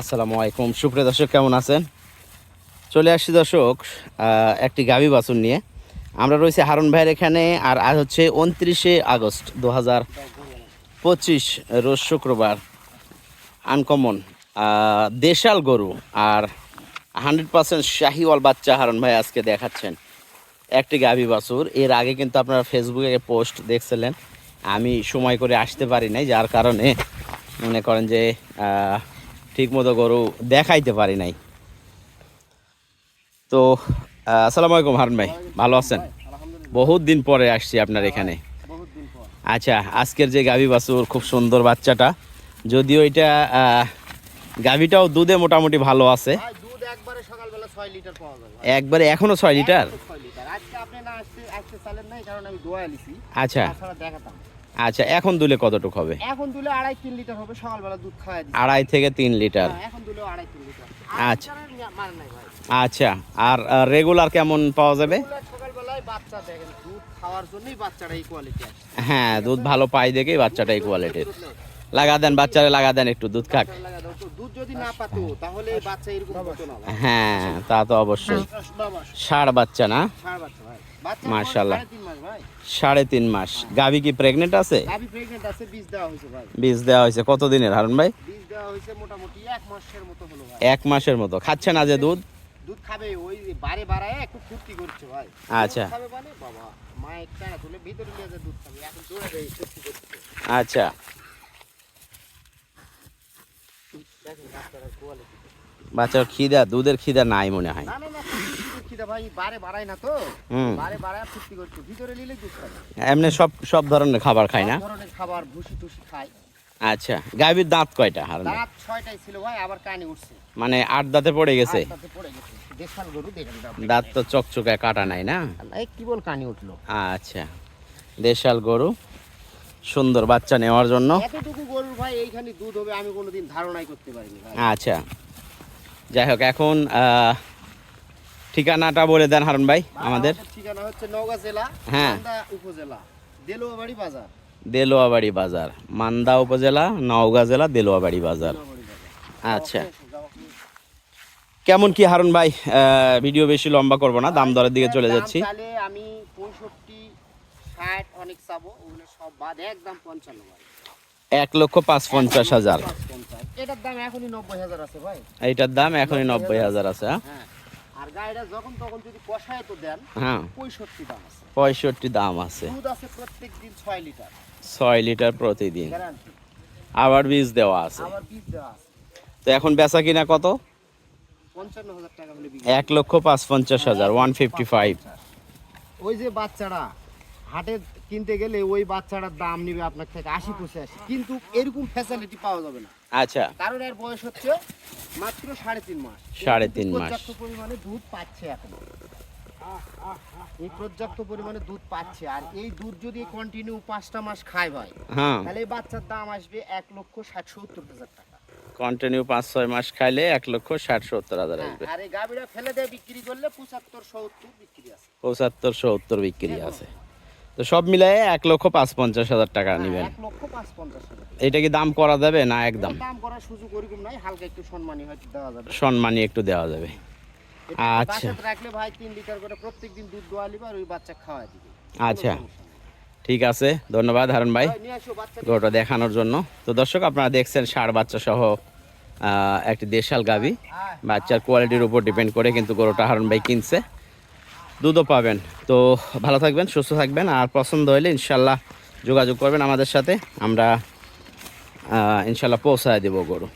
আসসালামু আলাইকুম। সুপ্রিয় দর্শক, কেমন আছেন? চলে আসছি দর্শক একটি গাভী বাছুর নিয়ে। আমরা রয়েছি হারুন ভাইয়ের এখানে, আর আজ হচ্ছে উনত্রিশে আগস্ট দু হাজার পঁচিশ রোজ শুক্রবার। আনকমন দেশাল গরু, আর হান্ড্রেড পার্সেন্ট শাহিওয়াল বাচ্চা হারুন ভাই আজকে দেখাচ্ছেন। একটি গাভী বাছুর। এর আগে কিন্তু আপনারা ফেসবুকে পোস্ট দেখছিলেন। আমি সময় করে আসতে পারি নাই, যার কারণে মনে করেন যে ঠিকমতো গরু দেখাইতে পারি নাই। তো আসসালামু আলাইকুম হারুন ভাই, ভালো আছেন? বহুত দিন পরে আসছি আপনার এখানে। আচ্ছা আজকের যে গাভী বাছুর, খুব সুন্দর বাচ্চাটা। যদিও এটা গাভীটাও দুধে মোটামুটি ভালো আছে। একবারে সকালবেলা ছয় লিটার পাওয়া যাবে একবারে এখনও ছয় লিটার? একশো ছয় লিটার। আজকে আপনি না আসতে আসতে চালেন নাই কারণ আমি দোয়া লিছি আচ্ছা। তাছাড়া দেখাতাম। আচ্ছা এখন দুলে কতটুকু হবে? এখন দুলে আড়াই তিন লিটার হবে সকালবেলা দুধ খাওয়াই দিচ্ছি। আড়াই থেকে তিন লিটার। হ্যাঁ, এখন দুলে আড়াই তিন লিটার। আচ্ছা। মানে নাই ভাই। আচ্ছা আর রেগুলার কেমন পাওয়া যাবে? সকালবেলায় বাচ্চা দেখেন দুধ খাওয়ার জন্যই বাচ্চাটা এই কোয়ালিটি হ্যাঁ দুধ ভালো পাই দেখেই বাচ্চাটা এই কোয়ালিটির লাগা দেন বাচ্চারা লাগা দেন একটু দুধ খাক। যদি না পাতো তাহলে বাচ্চা এরকম হতো না। হ্যাঁ তা তো অবশ্যই। বাবা, ষাড় বাচ্চা না? মাশাআল্লাহ। সাড়ে তিন মাস গাভী কি প্রেগনেন্ট আছে? বীজ দেওয়া হয়েছে ভাই। বীজ দেওয়া হয়েছে। কত দিনের হারুন ভাই? এক মাসের মতো খাচ্ছে না যে দুধ? দুধ খাবে ওই বারে বাড়ায় একটু ফুর্তি করছে ভাই। আচ্ছা। খাবে মানে বাবা মা একটা তুলে ভিতরে নিয়ে যায় দুধ খাবে। এখন দৌড়ে ফুর্তি করছে। আচ্ছা দেখেন বাচ্চারা খিদা দুধের খিদা নাই মনে হয়। এমনি সব সব ধরনের খাবার খায় না? খাবার ভুসি টুসি খায়। আচ্ছা গাভীর দাঁত কয়টা দাঁত ছয়টাই ছিল ভাই আবার কানে উঠছে। মানে আট দাঁতে পড়ে গেছে? দেশাল গরু দাঁত তো চকচকে কাটা নাই না? এই কি বল কানে উঠল। আচ্ছা দেশাল গরু। সুন্দর বাচ্চা নেওয়ার জন্য। এতটুকু গরুর ভাই এইখানে দুধ হবে আমি কোনোদিন ধারণাই করতে পারিনি আচ্ছা। যাই হোক এখন ঠিকানাটা বলে দেন হারুন ভাই আমাদের। ঠিকানা হচ্ছে নওগাঁ জেলা হ্যাঁ। উপজেলা দেলুয়াবাড়ি বাজার। দেলোয়াবাড়ি বাজার মান্দা উপজেলা নওগাঁ জেলা দেলোয়াবাড়ি বাজার। আচ্ছা। কেমন কি হারুন ভাই ভিডিও বেশি লম্বা করব না দাম দরের দিকে চলে যাচ্ছি। আমি পঁয়ষট্টি ষাট অনেক চাবো ওগুলো সব বাদ একদম পঞ্চান্ন ভাই। এক লক্ষ পাঁচ পঞ্চাশ হাজার এটার দাম এখনই নব্বই হাজার আছে ভাই। এইটার দাম এখনই নব্বই হাজার আছে হ্যাঁ? হ্যাঁ। আর গাড়িটা যখন তখন যদি কষায় তো দেন হ্যাঁ। পঁয়ষট্টি দাম আছে। পঁয়ষট্টি দাম আছে। দুধ আছে প্রত্যেক দিন ছয় লিটার। ছয় লিটার প্রতিদিন। আবার বীজ দেওয়া আছে। আবার বীজ দেওয়া আছে। তো এখন বেচা কিনা কত? পঞ্চান্ন হাজার টাকা এক লক্ষ পাঁচ পঞ্চাশ হাজার ওয়ান ফিফটি ফাইভ ওই যে বাচ্চারা হাটে কিনতে গেলে ওই বাচ্চাটার দাম নিবে আপনার থেকে আশি পঁচাশি। কিন্তু এরকম ফ্যাসিলিটি পাওয়া যাবে না। আচ্ছা। কারণ এর বয়স হচ্ছে মাত্র সাড়ে তিন মাস। সাড়ে তিন মাস। পর্যাপ্ত পরিমাণে দুধ পাচ্ছে এখন। এই পর্যাপ্ত পরিমাণে দুধ পাচ্ছে। আর এই দুধ যদি কন্টিনিউ পাঁচটা মাস খায় ভাই হ্যাঁ। তাহলে এই বাচ্চার দাম আসবে এক লক্ষ ষাট সত্তর হাজার টাকা। কন্টিনিউ পাঁচ ছয় মাস খাইলে এক লক্ষ ষাট সত্তর হাজার হ্যাঁ, আসবে। আর এই গাভীরা ফেলে দিয়ে বিক্রি করলে পঁচাত্তর সত্তর বিক্রি আছে। পঁচাত্তর সত্তর বিক্রি আছে। তো সব মিলাই এক লক্ষ পাঁচ পঞ্চাশ হাজার টাকা হ্যাঁ, নেবেন। এটা কি দাম করা যাবে না একদম? সম্মানী একটু দেওয়া যাবে। আচ্ছা। রাখলে ভাই তিন লিটার করে প্রত্যেকদিন দুধ দোয়া লিবে ওই বাচ্চা খাওয়া দিবে। আচ্ছা। ঠিক আছে ধন্যবাদ হারুন ভাই। গরুটা দেখানোর জন্য। তো দর্শক আপনারা দেখছেন ষাড় বাচ্চা সহ একটি দেশাল গাভী। বাচ্চার কোয়ালিটির উপর ডিপেন্ড করে কিন্তু গরুটা হারুন ভাই কিনছে। দুধও পাবেন। তো ভালো থাকবেন, সুস্থ থাকবেন, আর পছন্দ হলে ইনশাল্লাহ যোগাযোগ করবেন আমাদের সাথে। আমরা ইনশাল্লাহ পৌঁছায় দেবো গরু।